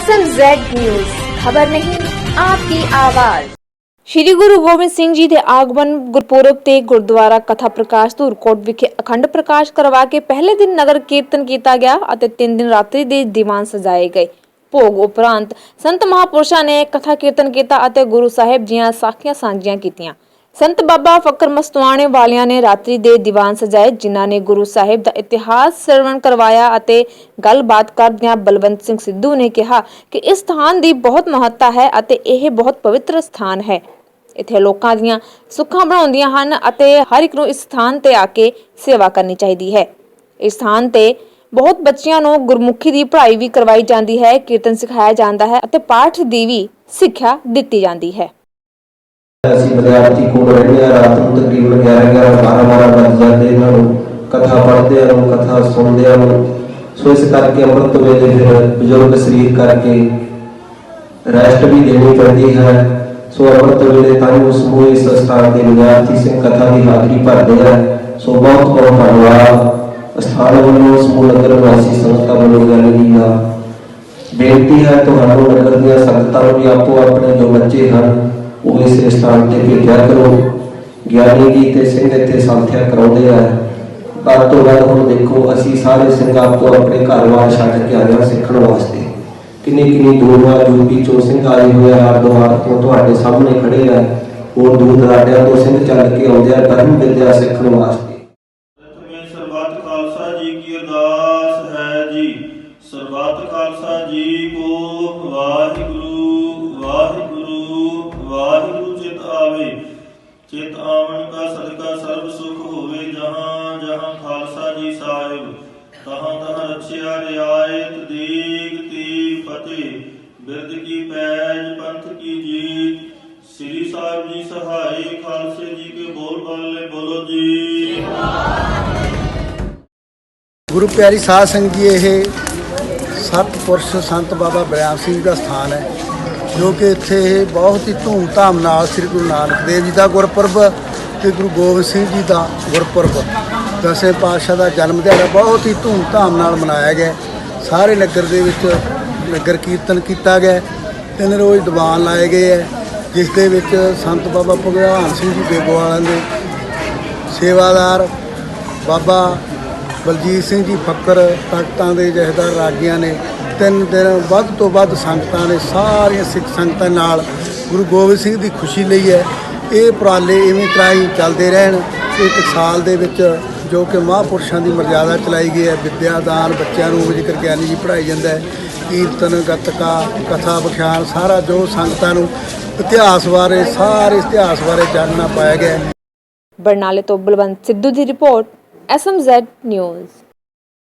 S M Z news ਖਬਰ ਨਹੀਂ ਆਪकी ਆਵਾਜ਼ ਸ਼੍ਰੀ ਗੁਰੂ ਗੋਬਿੰਦ ਸਿੰਘ ਜੀ ਦੇ ਆਗਮਨ ਗੁਰਪੁਰਬ ਤੇ ਗੁਰਦੁਆਰਾ ਕਥਾ ਪ੍ਰਕਾਸ਼ ਧੂਰਕੋਟ ਵਿਖੇ ਅਖੰਡ ਪ੍ਰਕਾਸ਼ ਕਰਵਾ ਕੇ ਪਹਿਲੇ ਦਿਨ ਨਗਰ ਕੀਰਤਨ ਕੀਤਾ ਗਿਆ ਅਤੇ ਤਿੰਨ ਦਿਨ ਰਾਤਰੀ ਦੇ ਦੀਵਾਨ ਸਜਾਏ ਗਏ। ਭੋਗ ਉਪਰੰਤ ਸੰਤ ਮਹਾਪੁਰਸ਼ਾਂ ਨੇ ਕਥਾ ਕੀਰਤਨ ਕੀਤਾ ਅਤੇ ਗੁਰੂ ਸਾਹਿਬ ਜੀਆਂ ਸਾਖੀਆਂ ਸਾਂਝੀਆਂ ਕੀਤੀਆਂ। ਸੰਤ ਬਾਬਾ ਫਕਰ ਮਸਤਵਾਣੇ ਵਾਲਿਆਂ ਨੇ ਰਾਤਰੀ ਦੇ ਦੀਵਾਨ ਸਜਾਏ, ਜਿਨ੍ਹਾਂ ਨੇ ਗੁਰੂ ਸਾਹਿਬ ਦਾ ਇਤਿਹਾਸ ਸਰਵਣ ਕਰਵਾਇਆ ਅਤੇ ਗੱਲਬਾਤ ਕਰਦਿਆਂ ਬਲਵੰਤ ਸਿੰਘ ਸਿੱਧੂ ਨੇ ਕਿਹਾ ਕਿ ਇਸ ਸਥਾਨ ਦੀ ਬਹੁਤ ਮਹੱਤਤਾ ਹੈ ਅਤੇ ਇਹ ਬਹੁਤ ਪਵਿੱਤਰ ਸਥਾਨ ਹੈ। ਇੱਥੇ ਲੋਕਾਂ ਦੀਆਂ ਸੁੱਖਾਂ ਬਣਾਉਂਦੀਆਂ ਹਨ ਅਤੇ ਹਰ ਇੱਕ ਨੂੰ ਇਸ ਸਥਾਨ ਤੇ ਆ ਕੇ ਸੇਵਾ ਕਰਨੀ ਚਾਹੀਦੀ ਹੈ। ਇਸ ਸਥਾਨ ਤੇ ਬਹੁਤ ਬੱਚਿਆਂ ਨੂੰ ਗੁਰਮੁਖੀ ਦੀ ਪੜ੍ਹਾਈ ਵੀ ਕਰਵਾਈ ਜਾਂਦੀ ਹੈ, ਕੀਰਤਨ ਸਿਖਾਇਆ ਜਾਂਦਾ ਹੈ ਅਤੇ ਪਾਠ ਦੀ ਵੀ ਸਿੱਖਿਆ ਦਿੱਤੀ ਜਾਂਦੀ ਹੈ। ਅਸੀਂ ਵਿਦਿਆਰਥੀ ਕੋਲ ਰਹਿੰਦੇ ਹਾਂ, ਰਾਤ ਨੂੰ ਤਕਰੀਬਨ 11 11 12 12 ਵੱਜ ਜਾਂਦੇ ਇਹਨਾਂ ਨੂੰ। ਕਥਾ ਪੜ੍ਹਦੇ ਨੂੰ, ਕਥਾ ਸੁਣਦੇ ਨੂੰ। ਸੋ ਇਸ ਕਰਕੇ ਅੰਮ੍ਰਿਤ ਵੇਲੇ ਫਿਰ ਬਜ਼ੁਰਗ ਸਰੀਰ ਕਰਕੇ ਰੈਸਟ ਵੀ ਦੇਣੀ ਪੈਂਦੀ ਹੈ। ਸੋ ਅੰਮ੍ਰਿਤ ਵੇਲੇ ਤਾਂ ਉਸ ਸਮੂਹ ਇਸ ਸਥਾਨ ਦੇ ਵਿਦਿਆਰਥੀ ਸਿੰਘ ਕਥਾ ਦੀ ਹਾਜ਼ਰੀ ਭਰਦੇ ਆ। ਸੋ ਬਹੁਤ ਬਹੁਤ ਧੰਨਵਾਦ। ਸਥਾਨ ਵੱਲੋਂ, ਸਮੂਹ ਨਗਰ ਵਾਸੀ ਸੰਗਤਾਂ ਵੱਲੋਂ ਗੈਲਰੀ ਦਾ ਬੇਨਤੀ ਹੈ, ਤੁਹਾਨੂੰ ਨਗਰ ਦੀਆਂ ਸੰਗਤਾਂ ਨੂੰ ਵੀ ਆਪੋ ਆਪਣੇ ਜੋ ਬੱਚੇ ਹਨ ਉਹ ਇਸ ਸਥਾਨ ਤੇ ਭੇਜਿਆ ਕਰੋ। ਗਿਆਨੀ ਜੀ ਤੇ ਸਿੰਘ ਇੱਥੇ ਸੰਥਿਆ ਕਰਾਉਂਦੇ ਆ। ਪਰ ਤੋਂ ਬਾਅਦ ਹੁਣ ਦੇਖੋ, ਅਸੀਂ ਸਾਰੇ ਸਿੰਘ ਆਪੋ ਆਪਣੇ ਘਰ-ਬਾਰ ਛੱਡ ਕੇ ਆਏ ਸਿੱਖਣ ਵਾਸਤੇ। ਕਿੰਨੀ ਕਿੰਨੀ ਦੂਰੋਂ ਯੂਪੀ ਚੋਂ ਸਿੰਘ ਆਏ ਹੋਏ ਆ ਹਰਦੁਆਰ ਤੋਂ ਤੁਹਾਡੇ ਸਾਹਮਣੇ ਖੜੇ ਆ। ਹੋਰ ਦੂਰ ਦਰਾਡਿਆਂ ਤੋਂ ਸਿੰਘ ਚੱਲ ਕੇ ਆਉਂਦੇ ਆ ਧਰਮ ਵਿਦਿਆ ਸਿੱਖਣ ਵਾਸਤੇ। ਸਰਬੱਤ ਖਾਲਸਾ ਜੀ ਕੋ ਵਾਹਿਗੁਰੂ ਚਿਤ ਆਵਣ ਕਾ ਸਦਕਾ ਸਰਬ ਸੁਖ ਹੋਵੇ ਜਹਾਂ ਜਹਾਂ ਖਾਲਸਾ ਜੀ ਸਾਹਿਬ। ਤਹਾਂ ਤਹਾਂ ਰਛਿਆ ਰਿਆਇਤ ਦੀਗ ਤੀਗ ਫਤਿਹ। ਬਿਰਦ ਕੀ ਪੈਜ, ਪੰਥ ਕੀ ਜੀਤ। ਸ੍ਰੀ ਸਾਹਿਬ ਜੀ ਸਹਾਈ, ਖਾਲਸੇ ਜੀ ਕੇ ਬੋਲ ਬਾਲੇ ਬੋਲੋ ਜੀ। ਗੁਰੂ ਪਿਆਰੀ ਸਾਧ ਸੰਗਤ ਜੀ, ਇਹ ਸਤਪੁਰਸ਼ ਸੰਤ ਬਾਬਾ ਬਰਿਆਮ ਸਿੰਘ ਦਾ ਸਥਾਨ ਹੈ। ਜੋ ਕਿ ਇੱਥੇ ਇਹ ਬਹੁਤ ਹੀ ਧੂਮ-ਧਾਮ ਨਾਲ ਸ੍ਰੀ ਗੁਰੂ ਨਾਨਕ ਦੇਵ ਜੀ ਦਾ ਗੁਰਪੁਰਬ ਤੇ ਗੁਰੂ ਗੋਬਿੰਦ ਸਿੰਘ ਜੀ ਦਾ ਗੁਰਪੁਰਬ। ਦਸਵੇਂ ਪਾਤਸ਼ਾਹ ਦਾ ਜਨਮ ਦਿਹਾੜਾ ਬਹੁਤ ਹੀ ਧੂਮ-ਧਾਮ ਨਾਲ ਮਨਾਇਆ ਗਿਆ। ਸਾਰੇ ਨਗਰ ਦੇ ਵਿੱਚ ਨਗਰ ਕੀਰਤਨ ਕੀਤਾ ਗਿਆ। ਤਿੰਨ ਰੋਜ਼ ਦੀਵਾਨ ਲਾਏ ਗਏ ਹੈ, ਜਿਸ ਦੇ ਵਿੱਚ ਸੰਤ ਬਾਬਾ ਭਗਵਾਨ ਸਿੰਘ ਜੀ ਬੇਗੋਵਾਲਾਂ ਦੇ ਸੇਵਾਦਾਰ ਬਾਬਾ ਬਲਜੀਤ ਸਿੰਘ ਜੀ ਫੱਕਰ ਤਖਤਾਂ ਦੇ ਜਹੇਦਾਰ ਰਾਗੀਆਂ ਨੇ ਤਿੰਨ ਦਿਨ ਵੱਧ ਤੋਂ ਵੱਧ ਸੰਗਤਾਂ ਨੇ ਸਾਰੀਆਂ ਸਿੱਖ ਸੰਗਤਾਂ ਨਾਲ ਗੁਰੂ ਗੋਬਿੰਦ ਸਿੰਘ ਦੀ ਖੁਸ਼ੀ ਲਈ ਹੈ। ਇਹ ਉਪਰਾਲੇ ਇਵੇਂ ਤਰ੍ਹਾਂ ਹੀ ਚੱਲਦੇ ਰਹਿਣ। ਇੱਕ ਸਾਲ ਦੇ ਵਿੱਚ ਜੋ ਕਿ ਮਹਾਂਪੁਰਸ਼ਾਂ ਦੀ ਮਰਜ਼ਾਦਾ ਚਲਾਈ ਗਈ ਹੈ। ਵਿਦਿਆ ਦਾਨ ਬੱਚਿਆਂ ਨੂੰ ਜ਼ਿਕਰ ਗਿਆਨੀ ਜੀ ਪੜ੍ਹਾਈ ਜਾਂਦਾ ਹੈ। ਕੀਰਤਨ, ਗੱਤਕਾ, ਕਥਾ ਵਿਖਿਆਨ ਸਾਰਾ ਜੋ ਸੰਗਤਾਂ ਨੂੰ ਇਤਿਹਾਸ ਬਾਰੇ, ਸਾਰੇ ਇਤਿਹਾਸ ਬਾਰੇ ਜਾਣਨਾ ਪਾਇਆ ਗਿਆ ਬਰਨਾਲੇ ਤੋਂ ਬਲਵੰਤ ਸਿੱਧੂ ਦੀ ਰਿਪੋਰਟ। SMZ news